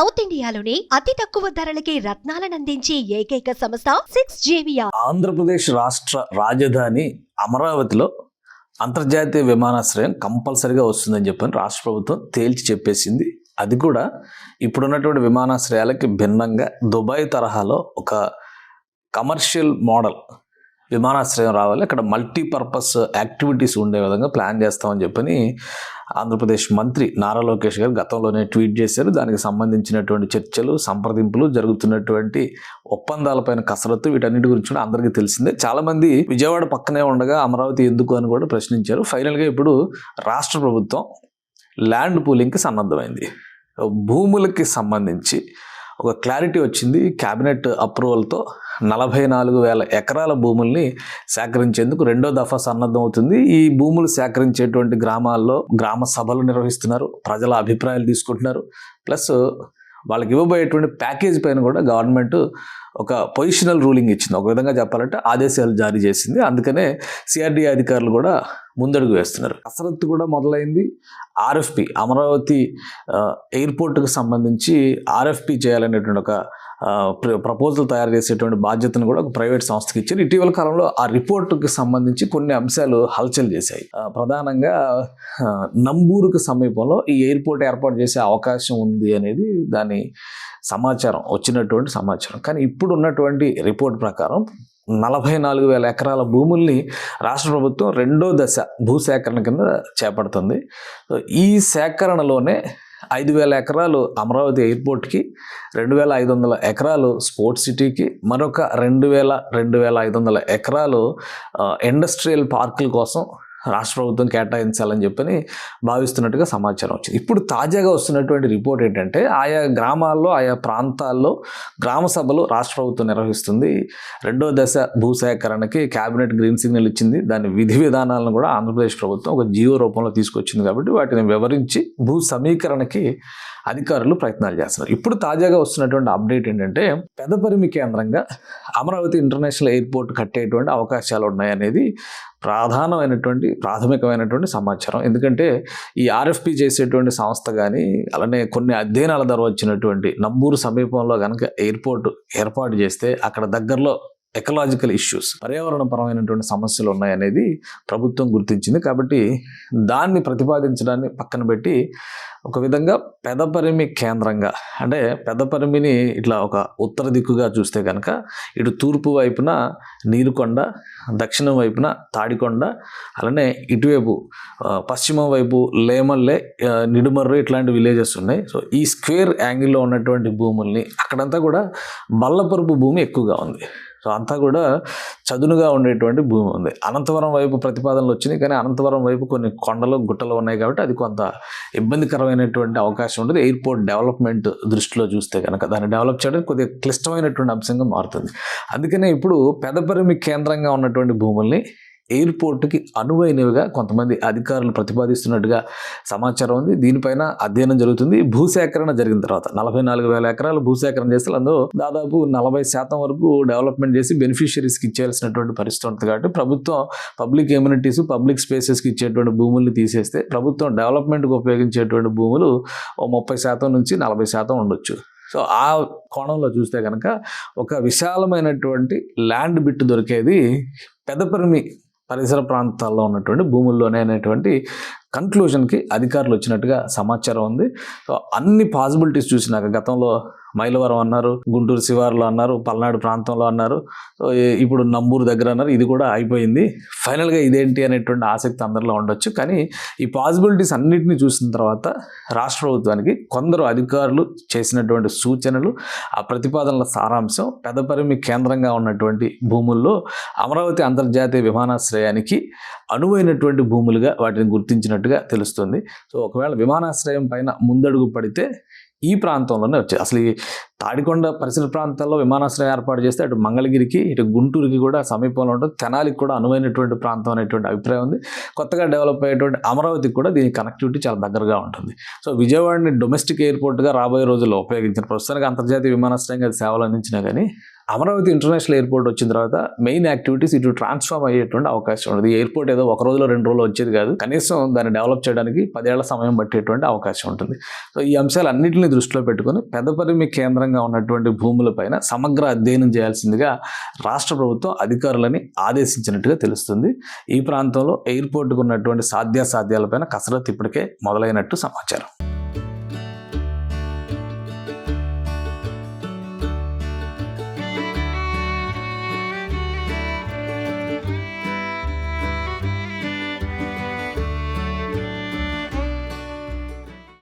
South ఇండియాలోని అతి తక్కువ ధరలకి రత్నాలనందించే ఏకైక సంస్థ సిక్స్ జేవియా ఆంధ్రప్రదేశ్ రాష్ట్ర రాజధాని అమరావతిలో అంతర్జాతీయ విమానాశ్రయం కంపల్సరిగా వస్తుందని చెప్పని రాష్ట్ర ప్రభుత్వం తేల్చి చెప్పేసింది. అది కూడా ఇప్పుడున్నటువంటి విమానాశ్రయాలకి భిన్నంగా దుబాయ్ తరహాలో ఒక కమర్షియల్ మోడల్ విమానాశ్రయం రావాలి. అక్కడ మల్టీపర్పస్ యాక్టివిటీస్ ఉండే విధంగా ప్లాన్ చేస్తామని చెప్పని ఆంధ్రప్రదేశ్ మంత్రి నారా లోకేష్ గారు గతంలోనే ట్వీట్ చేశారు. దానికి సంబంధించినటువంటి చర్చలు సంప్రదింపులు జరుగుతున్నటువంటి ఒప్పందాలపైన కసరత్తు వీటన్నిటి గురించి కూడా అందరికీ తెలిసిందే. చాలామంది విజయవాడ పక్కనే ఉండగా అమరావతి ఎందుకు అని కూడా ప్రశ్నించారు. ఫైనల్గా ఇప్పుడు రాష్ట్ర ప్రభుత్వం ల్యాండ్ పూలింగ్కి సన్నద్ధమైంది. భూములకి సంబంధించి ఒక క్లారిటీ వచ్చింది క్యాబినెట్ అప్రూవల్తో నలభై నాలుగు వేల ఎకరాల భూముల్ని సేకరించేందుకు రెండో దఫా సన్నద్ధం అవుతుంది. ఈ భూములు సేకరించేటువంటి గ్రామాల్లో గ్రామ సభలు నిర్వహిస్తున్నారు. ప్రజల అభిప్రాయాలు తీసుకుంటున్నారు. ప్లస్ వాళ్ళకి ఇవ్వబోయేటువంటి ప్యాకేజ్ పైన కూడా గవర్నమెంట్ ఒక పొజిషనల్ రూలింగ్ ఇచ్చింది. ఒక విధంగా చెప్పాలంటే ఆదేశాలు జారీ చేసింది. అందుకనే సిఆర్డీ అధికారులు కూడా ముందడుగు వేస్తున్నారు. కసరత్తు కూడా మొదలైంది. ఆర్ఎఫ్పి అమరావతి ఎయిర్పోర్ట్కి సంబంధించి ఆర్ఎఫ్పి చేయాలనేటువంటి ఒక ప్ర- ప్రపోజల్ తయారు చేసేటువంటి బాధ్యతను కూడా ఒక ప్రైవేట్ సంస్థకి ఇచ్చారు. ఇటీవల కాలంలో ఆ రిపోర్టుకి సంబంధించి కొన్ని అంశాలు హల్చల్ చేశాయి. ప్రధానంగా నంబూరుకు సమీపంలో ఈ ఎయిర్పోర్ట్ ఏర్పాటు చేసే అవకాశం ఉంది అనేది దాని సమాచారం వచ్చినటువంటి సమాచారం. కానీ ఇప్పుడు ఉన్నటువంటి రిపోర్ట్ ప్రకారం నలభై నాలుగు వేల ఎకరాల భూముల్ని రాష్ట్ర ప్రభుత్వం రెండో దశ భూసేకరణ కింద చేపడుతుంది. ఈ సేకరణలోనే ఐదు వేల ఎకరాలు అమరావతి ఎయిర్పోర్ట్కి రెండు వేల ఐదు వందల ఎకరాలు స్పోర్ట్స్ సిటీకి మరొక రెండు వేల రెండు వేల ఐదు వందల ఎకరాలు ఇండస్ట్రియల్ పార్కుల కోసం రాష్ట్ర ప్రభుత్వం కేటాయించాలని చెప్పని భావిస్తున్నట్టుగా సమాచారం వచ్చింది. ఇప్పుడు తాజాగా వస్తున్నటువంటి రిపోర్ట్ ఏంటంటే ఆయా గ్రామాల్లో ఆయా ప్రాంతాల్లో గ్రామ సభలు రాష్ట్ర ప్రభుత్వం నిర్వహిస్తుంది. రెండో దశ భూసేకరణకి కేబినెట్ గ్రీన్ సిగ్నల్ ఇచ్చింది. దాని విధి విధానాలను కూడా ఆంధ్రప్రదేశ్ ప్రభుత్వం ఒక జీవో రూపంలో తీసుకొచ్చింది కాబట్టి వాటిని వివరించి భూ సమీకరణకి అధికారులు ప్రయత్నాలు చేస్తున్నారు. ఇప్పుడు తాజాగా వస్తున్నటువంటి అప్డేట్ ఏంటంటే పెదపరిమి కేంద్రంగా అమరావతి ఇంటర్నేషనల్ ఎయిర్పోర్ట్ కట్టేటువంటి అవకాశాలు ఉన్నాయనేది ప్రధానమైనటువంటి ప్రాథమికమైనటువంటి సమాచారం. ఎందుకంటే ఈ ఆర్ఎఫ్పి చేసేటువంటి సంస్థ కానీ అలానే కొన్ని అధ్యయనాల ద్వారా వచ్చినటువంటి నంబూరు సమీపంలో కనుక ఎయిర్పోర్ట్ ఏర్పాటు చేస్తే అక్కడ దగ్గరలో ఎకలాజికల్ ఇష్యూస్ పర్యావరణపరమైనటువంటి సమస్యలు ఉన్నాయనేది ప్రభుత్వం గుర్తించింది. కాబట్టి దాన్ని ప్రతిపాదించడాన్ని పక్కన పెట్టి ఒక విధంగా పెదపరిమి కేంద్రంగా అంటే పెదపరిమిని ఇట్లా ఒక ఉత్తర దిక్కుగా చూస్తే కనుక ఇటు తూర్పు వైపున నీరుకొండ దక్షిణం వైపున తాడికొండ అలానే ఇటువైపు పశ్చిమం వైపు లేమల్లే నిడుమర్రు ఇట్లాంటి విలేజెస్ ఉన్నాయి. సో ఈ స్క్వేర్ యాంగిల్లో ఉన్నటువంటి భూముల్ని అక్కడంతా కూడా బల్లపరుపు భూమి ఎక్కువగా ఉంది. సో అంతా కూడా చదునుగా ఉండేటువంటి భూమి ఉంది. అనంతవరం వైపు ప్రతిపాదనలు వచ్చినాయి కానీ అనంతవరం వైపు కొన్ని కొండలు గుట్టలు ఉన్నాయి కాబట్టి అది కొంత ఇబ్బందికరమైనటువంటి అవకాశం ఉంటుంది ఎయిర్పోర్ట్ డెవలప్మెంట్ దృష్టిలో చూస్తే కనుక దాన్ని డెవలప్ చేయడం కొద్దిగా క్లిష్టమైనటువంటి అంశంగా మారుతుంది. అందుకనే ఇప్పుడు పెదపరిమి కేంద్రంగా ఉన్నటువంటి భూముల్ని ఎయిర్పోర్ట్కి అనువైనవిగా కొంతమంది అధికారులు ప్రతిపాదిస్తున్నట్టుగా సమాచారం ఉంది. దీనిపైన అధ్యయనం జరుగుతుంది. భూసేకరణ జరిగిన తర్వాత నలభై నాలుగు వేల ఎకరాలు భూసేకరణ చేస్తే అందులో దాదాపు నలభై శాతం వరకు డెవలప్మెంట్ చేసి బెనిఫిషియరీస్కి ఇచ్చేయాల్సినటువంటి పరిస్థితి ఉంటుంది. కాబట్టి ప్రభుత్వం పబ్లిక్ ఎమ్యూనిటీస్ పబ్లిక్ స్పేసెస్కి ఇచ్చేటువంటి భూముల్ని తీసేస్తే ప్రభుత్వం డెవలప్మెంట్కి ఉపయోగించేటువంటి భూములు ఓ ముప్పై శాతం నుంచి నలభై శాతం ఉండొచ్చు. సో ఆ కోణంలో చూస్తే కనుక ఒక విశాలమైనటువంటి ల్యాండ్ బిట్ దొరికేది పెదపరిమి పరిసర ప్రాంతాల్లో ఉన్నటువంటి భూముల్లోనే అనేటువంటి కన్క్లూజన్కి అధికారులు వచ్చినట్టుగా సమాచారం ఉంది. సో అన్ని పాసిబిలిటీస్ చూసినాక గతంలో మైలవరం అన్నారు గుంటూరు శివారులో అన్నారు పల్నాడు ప్రాంతంలో అన్నారు. సో ఇప్పుడు నంబూరు దగ్గర అన్నారు. ఇది కూడా అయిపోయింది. ఫైనల్గా ఇదేంటి అనేటువంటి ఆసక్తి అందరిలో ఉండొచ్చు. కానీ ఈ పాసిబిలిటీస్ అన్నిటిని చూసిన తర్వాత రాష్ట్ర ప్రభుత్వానికి కొందరు అధికారులు చేసినటువంటి సూచనలు ఆ ప్రతిపాదనల సారాంశం పెదపరిమి కేంద్రంగా ఉన్నటువంటి భూముల్లో అమరావతి అంతర్జాతీయ విమానాశ్రయానికి అనువైనటువంటి భూములుగా వాటిని గుర్తించినట్టుగా తెలుస్తుంది. సో ఒకవేళ విమానాశ్రయం పైన ముందడుగు పడితే ఈ ప్రాంతంలోనే వచ్చాయి అసలు ఈ తాడికొండ పరిసర ప్రాంతాల్లో విమానాశ్రయం ఏర్పాటు చేస్తే అటు మంగళగిరికి ఇటు గుంటూరుకి కూడా సమీపంలో ఉంటుంది. తెనాలికి కూడా అనువైనటువంటి ప్రాంతం అనేటువంటి అభిప్రాయం ఉంది. కొత్తగా డెవలప్ అయ్యేటువంటి అమరావతికి కూడా దీని కనెక్టివిటీ చాలా దగ్గరగా ఉంటుంది. సో విజయవాడని డొమెస్టిక్ ఎయిర్పోర్ట్గా రాబోయే రోజుల్లో ఉపయోగించిన ప్రస్తుతానికి అంతర్జాతీయ విమానాశ్రయంగా అది సేవలు అందించినా కానీ అమరావతి ఇంటర్నేషనల్ ఎయిర్పోర్ట్ వచ్చిన తర్వాత మెయిన్ యాక్టివిటీస్ ఇటు ట్రాన్స్ఫార్మ్ అయ్యేటువంటి అవకాశం ఉంటుంది ఎయిర్పోర్ట్ ఏదో ఒక రోజులో రెండు రోజులు వచ్చేది కాదు. కనీసం దాన్ని డెవలప్ చేయడానికి పదేళ్ళ సమయం పట్టేటువంటి అవకాశం ఉంటుంది. సో ఈ అంశాలన్నింటినీ దృష్టిలో పెట్టుకొని పెద్దపరిమి కేంద్రంగా ఉన్నటువంటి భూములపైన సమగ్ర అధ్యయనం చేయాల్సిందిగా రాష్ట్ర ప్రభుత్వం అధికారులని ఆదేశించినట్టుగా తెలుస్తుంది. ఈ ప్రాంతంలో ఎయిర్పోర్ట్కు ఉన్నటువంటి సాధ్యాసాధ్యాలపైన కసరత్తు ఇప్పటికే మొదలైనట్టు సమాచారం.